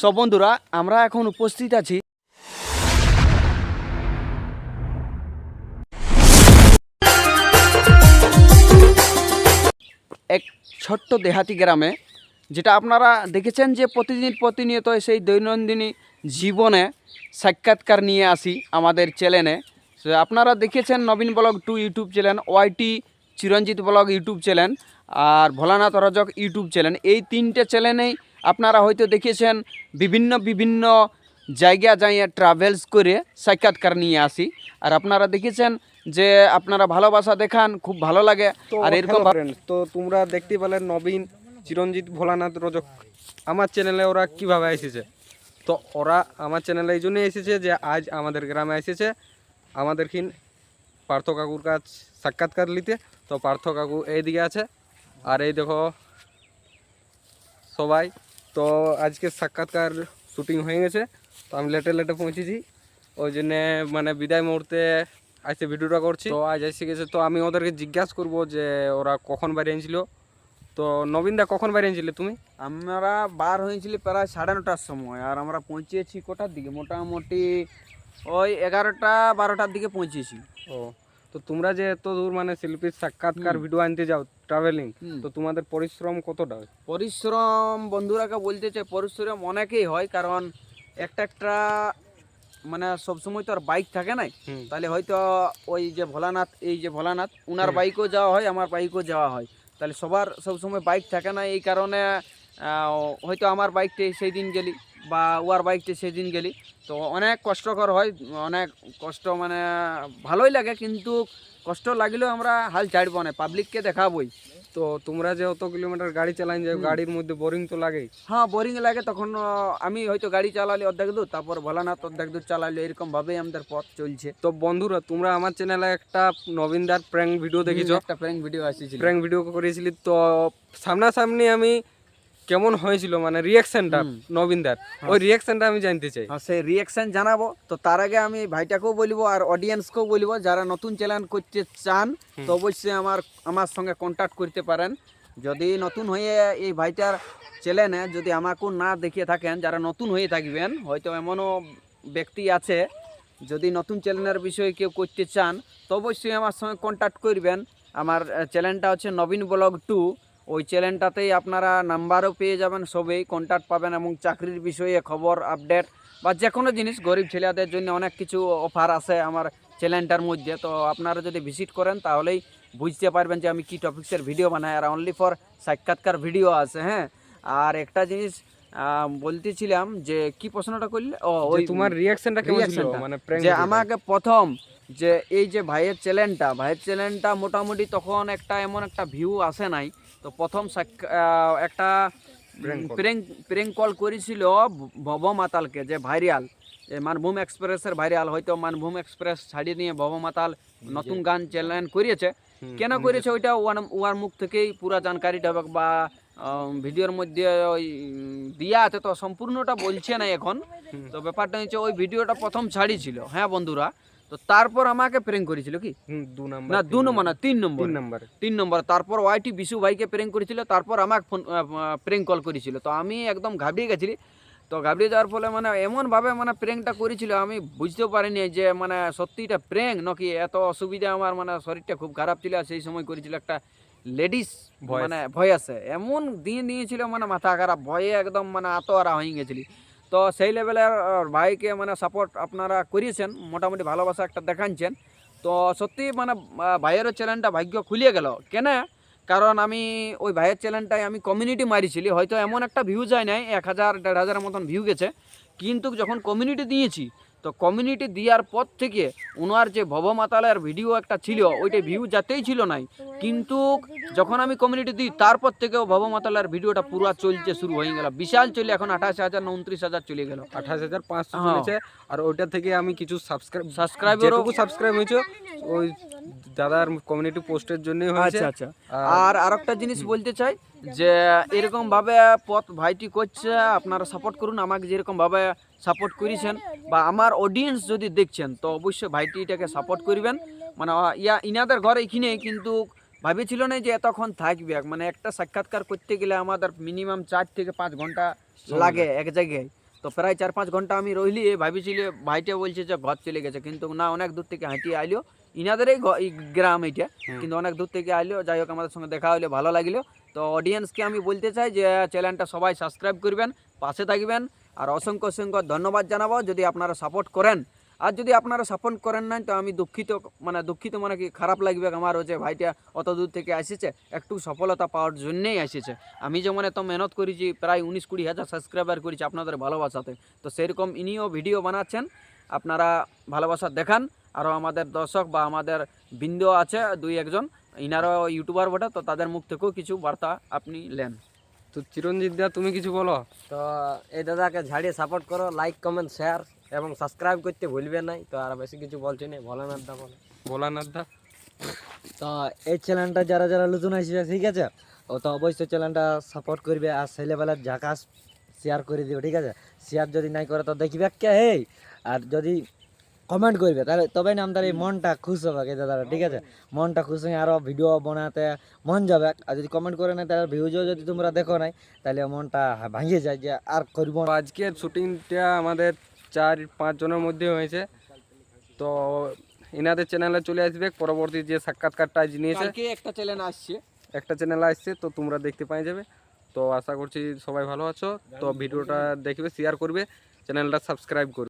সব বন্ধুরা, আমরা এখন উপস্থিত আছি এক ছোট্ট দেহাতি গ্রামে, যেটা আপনারা দেখেছেন যে প্রতিদিন প্রতিনিয়ত সেই দৈনন্দিন জীবনে সাক্ষাৎকার নিয়ে আসি আমাদের চ্যানেলে। আপনারা দেখেছেন Nabin blog two YouTube channel YT Chiranjit blog YouTube channel আর ভোলানাথ রজক ইউটিউব চ্যানেল। এই তিনটে চ্যানেলেই আপনারা হয়তো দেখেছেন বিভিন্ন বিভিন্ন জায়গা যাইয়ে ট্রাভেলস করে সাক্ষাৎকার নিয়ে আসি। আর আপনারা দেখেছেন যে আপনারা ভালোবাসা দেখান খুব ভালো লাগে। আর এরকম তো তোমরা দেখতে পেলে নবীন চিরঞ্জিত ভোলানাথ রজক। আমার চ্যানেলে ওরা কীভাবে এসেছে? তো ওরা আমার চ্যানেলে এই জন্যই এসেছে যে আজ আমাদের গ্রামে এসেছে। আমাদেরখিন পার্থ কাকুর কাছ সাক্ষাৎকার নিতে। তো পার্থ কাকু এইদিকে আছে। আর এই দেখো সবাই। তো আজকে সাক্ষাৎকার শুটিং হয়ে গেছে। তো আমি লেটে লেটে পৌঁছেছি। ওই জন্যে মানে বিদায় মুহূর্তে আজকে ভিডিওটা করছি। তো আজ এসে গেছে। তো আমি ওদেরকে জিজ্ঞাসা করব যে ওরা কখন বাইরে এনেছিল। তো নবীনদা কখন বাইরে এনেছিলে তুমি? আমরা বার হয়েছিল প্রায় সাড়ে নটার সময় আর আমরা পৌঁছেছি কটার দিকে? মোটামুটি ওই এগারোটা বারোটার দিকে পৌঁছেছি। ও তো তোমরা যে এত দূর মানে শিল্পীর সাক্ষাৎকার ভিডিও আনতে যাও ট্রাভেলিং তো তোমাদের পরিশ্রম কতটা হয়? পরিশ্রম বন্ধুরাকে বলতে চাই পরিশ্রম অনেকেই হয় কারণ একটা একটা মানে সবসময় তো আর বাইক থাকে নাই। তাহলে হয়তো ওই যে ভোলানাথ এই যে ভোলানাথ উনার বাইকও যাওয়া হয় আমার বাইকও যাওয়া হয়। তাহলে সবার সবসময় বাইক থাকে না এই কারণে হয়তো আমার বাইকটি সেই দিন গেলি। বা ওয়ার বাইকটি সেই দিন গেলি। তো অনেক কষ্টকর হয় অনেক কষ্ট মানে ভালোই লাগে কিন্তু কষ্ট লাগলেও আমরা হাল ছাড়বো না পাবলিককে দেখাবই। তো তোমরা যে অত কিলোমিটার গাড়ি চালান যাও গাড়ির মধ্যে বোরিং তো লাগেই। হ্যাঁ বোরিং লাগে তখন আমি হয়তো গাড়ি চালালি অর্ধেক দূর তারপর ভোলানাথ অর্ধেক দূর চালালি এরকমভাবেই আমাদের পথ চলছে। তো বন্ধুরা তোমরা আমার চ্যানেলে একটা নবীনদার প্র্যাঙ্ক ভিডিও দেখেছ। একটা প্র্যাঙ্ক ভিডিও আসছিল। প্র্যাঙ্ক ভিডিও করেছিলি তো সামনাসামনি আমি কেমন হয়েছিল মানে রিয়াকশনটা। নবীনদার? হ্যাঁ। ওই রিয়াকশনটা আমি জানতে চাই। হ্যাঁ সেই রিয়াকশন জানাব। তো তার আগে আমি ভাইটাকেও বলব আর অডিয়েন্সকেও বলব যারা নতুন চ্যানেল করতে চান তো অবশ্যই আমার আমার সঙ্গে কন্ট্যাক্ট করতে পারেন। যদি নতুন হয়ে এই ভাইটার চ্যানেলে যদি আমাকেও না দেখিয়ে থাকেন যারা নতুন হয়ে থাকবেন হয়তো এমনও ব্যক্তি আছে যদি নতুন চ্যানেলের বিষয়ে কেউ করতে চান তো অবশ্যই আমার সঙ্গে কন্ট্যাক্ট করবেন। আমার চ্যানেলটা হচ্ছে নবীন ব্লগ টু ওই চ্যানেলটাতেই আপনারা নাম্বারও পেয়ে যাবেন সবেই কন্ট্যাক্ট পাবেন এবং চাকরির বিষয়ে খবর আপডেট বা যে কোনো জিনিস গরিব ছেলেদের জন্য অনেক কিছু অফার আছে আমার চ্যানেলটার মধ্যে। তো আপনারা যদি ভিজিট করেন তাহলেই বুঝতে পারবেন যে আমি কি টপিক্সের ভিডিও বানাই। আর অনলি ফর সাক্ষাৎকার ভিডিও আছে হ্যাঁ? আর একটা জিনিস বলতেছিলাম যে কি প্রশ্নটা করলে? ও ওই তোমার রিয়াকশনটা কেমন ছিল? মানে যে আমাকে প্রথম যে এই যে ভাইয়ের চ্যানেলটা ভাইয়ের চ্যানেলটা মোটামুটি তখন একটা এমন একটা ভিউ আসে নাই। তো প্রথম একটা। প্রেঙ্ক প্রেঙ্ক কল করেছিল ভব মাতালকে যে ভাইরাল যে মানভূম এক্সপ্রেসের ভাইরাল হয়তো মানভূম এক্সপ্রেস ছাড়িয়ে নিয়ে ভব মাতাল নতুন গান চ্যানেল করিয়েছে। কেন করেছে ওইটা ওয়ার ওয়ার মুখ থেকেই পুরা জানকারিটা হবে বা ভিডিওর মধ্যে ওই দিয়া আছে তো সম্পূর্ণটা বলছে না এখন। তো ব্যাপারটা হচ্ছে ওই ভিডিওটা প্রথম ছাড়িয়েছিল। হ্যাঁ বন্ধুরা? তো তারপর আমাকে প্রেং করেছিল কি? দু নাম্বার না দু নম্বর না তিন নম্বর। তিন নাম্বারে। তিন নম্বর। তারপর ওয়াইটি বিশু ভাইকে প্রেং করেছিল তারপর আমাকে ফোন প্রেং কল করেছিল। তো আমি একদম ঘাবড়িয়ে গেছিলি। তো ঘাবড়িয়ে যাওয়ার ফলে মানে এমনভাবে মানে প্রেংটা করেছিল আমি বুঝতেও পারিনি যে মানে সত্যিটা প্রেং নাকি এত অসুবিধা আমার মানে শরীরটা খুব খারাপ ছিল সেই সময় করেছিল একটা লেডিস। মানে ভয় আছে। এমন দিয়ে দিয়েছিল মানে মাথা খারাপ ভয়ে একদম মানে আতোয়ারা হয়ে গেছিলি। তো সেই লেভেলের ভাইকে মানে সাপোর্ট আপনারা করিয়েছেন, মোটামুটি ভালোবাসা একটা দেখাচ্ছেন তো সত্যি মানে ভাইয়ের চ্যানেলটা ভাগ্য খুলিয়ে গেল। কেন? কারণ আমি ওই ভাইয়ের চ্যানেলটায় আমি কমিউনিটি মারিছিলি, হয়তো এমন একটা ভিউ যায় নাই, এক হাজার, দেড় হাজারের মতন ভিউ গেছে। কিন্তু যখন কমিউনিটি দিয়েছি তো কমিউনিটি দেওয়ার পর থেকে ওনার যে ভব মাতালের ভিডিও একটা ছিল ওইটা ভিউ যাতেই ছিল নাই। কিন্তু যখন আমি কমিউনিটি দিই তারপর থেকেও ভব মাতালের ভিডিওটা পুরো চলছে শুরু হয়ে গেল। বিশাল চলে এখন আঠাশ হাজার না উনত্রিশ হাজার চলে গেল। আঠাশ হাজার পাঁচশো হ্যাঁ। চলেছে আর ওইটা থেকে আমি কিছু সাবস্ক্রাইব সাবস্ক্রাইবারও সাবস্ক্রাইব হয়েছে ওই দাদার কমিউনিটি পোস্টের জন্যই হয়েছে। আচ্ছা আচ্ছা। আর- আর আরেকটা জিনিস বলতে চাই যে এরকম ভাবে পথ ভাইটি করছে আপনারা সাপোর্ট করুন আমাকে যেরকম ভাবে সাপোর্ট করেছেন বা আমার অডিয়েন্স যদি দেখছেন তো অবশ্যই ভাইটিটাকে সাপোর্ট করবেন। মানে ইয়া ইনাদের ঘর এখানে কিন্তু ভাবেছিল না যে এতক্ষণ থাকবে। মানে একটা সাক্ষাৎকার করতে গেলে আমাদের মিনিমাম চার থেকে পাঁচ ঘণ্টা লাগে এক জায়গায়। তো প্রায় চার পাঁচ ঘণ্টা আমি রইলি ভাবিছিল ভাইটা বলছে যে ঘর চলে গেছে কিন্তু না অনেক দূর থেকে হাঁটিয়ে আইলো। ইনাদেরই ঘ- এই গ্রাম এটা কিন্তু অনেক দূর থেকে আইলো। যাই হোক আমাদের সঙ্গে দেখা হলে ভালো লাগল। তো অডিয়েন্সকে আমি বলতে চাই যে চ্যানেলটা সবাই সাবস্ক্রাইব করবেন, পাশে থাকবেন, আর অসংখ্য অসংখ্য ধন্যবাদ জানাব যদি আপনারা সাপোর্ট করেন। আর যদি আপনারা সাপোর্ট করেন নাই, তো আমি দুঃখিত মানে দুঃখিত মানে কি খারাপ লাগবে আমারও যে ভাইটা অত দূর থেকে আসিছে একটু সফলতা পাওয়ার জন্যেই আসিছে আমি যেমন এত মেহনত করেছি, প্রায় উনিশ কুড়ি হাজার সাবস্ক্রাইবার করেছি আপনাদের ভালোবাসাতে। তো সেরকম ইনিও ভিডিও বানাচ্ছেন, আপনারা ভালোবাসা দেখান, আরও আমাদের দর্শক বা আমাদের বৃন্দ আছে, দুই একজন ইনারও ইউটিউবার বটে তো তাদের মুখ থেকেও কিছু বার্তা আপনি নেন। তো চিরঞ্জিত দা তুমি কিছু বলো? তো এই দাদাকে ঝাড়িয়ে সাপোর্ট করো লাইক কমেন্ট শেয়ার এবং সাবস্ক্রাইব করতে ভুলবে নাই। তো আর বেশি কিছু বলছি না ভোলানাথ দা বলে। ভোলানাথ দা? তো এই চ্যানেলটা যারা যারা নতুন আসবে ঠিক আছে? ও তো অবশ্যই চ্যানেলটা সাপোর্ট করবে আর ছেলেবেলার ঝাঁকাস শেয়ার করে দিবে ঠিক আছে? শেয়ার যদি নাই করে তো দেখবে কে? হে আর যদি কমেন্ট করবে তাহলে তবে না আমাদের এই মনটা খুশ হবে কে দাদা ঠিক আছে? মনটা খুশ হয়ে আরও ভিডিও বানাতে মন যাবে। আর যদি কমেন্ট করে না তাহলে ভিউজও যদি তোমরা দেখো নাই তাহলে মনটা ভাঙিয়ে যায় যে আর করব আজকের শুটিংটা আমাদের চার পাঁচজনের মধ্যে হয়েছে। তো এনাদের চ্যানেলে চলে আসবে। পরবর্তী যে সাক্ষাৎকারটা আজ নিয়েছে একটা চ্যানেল আসছে। একটা চ্যানেল আসছে তো তোমরা দেখতে পাই যাবে। তো আশা করছি সবাই ভালো আছো। তো ভিডিওটা দেখবে শেয়ার করবে চ্যানেলটা সাবস্ক্রাইব করবে।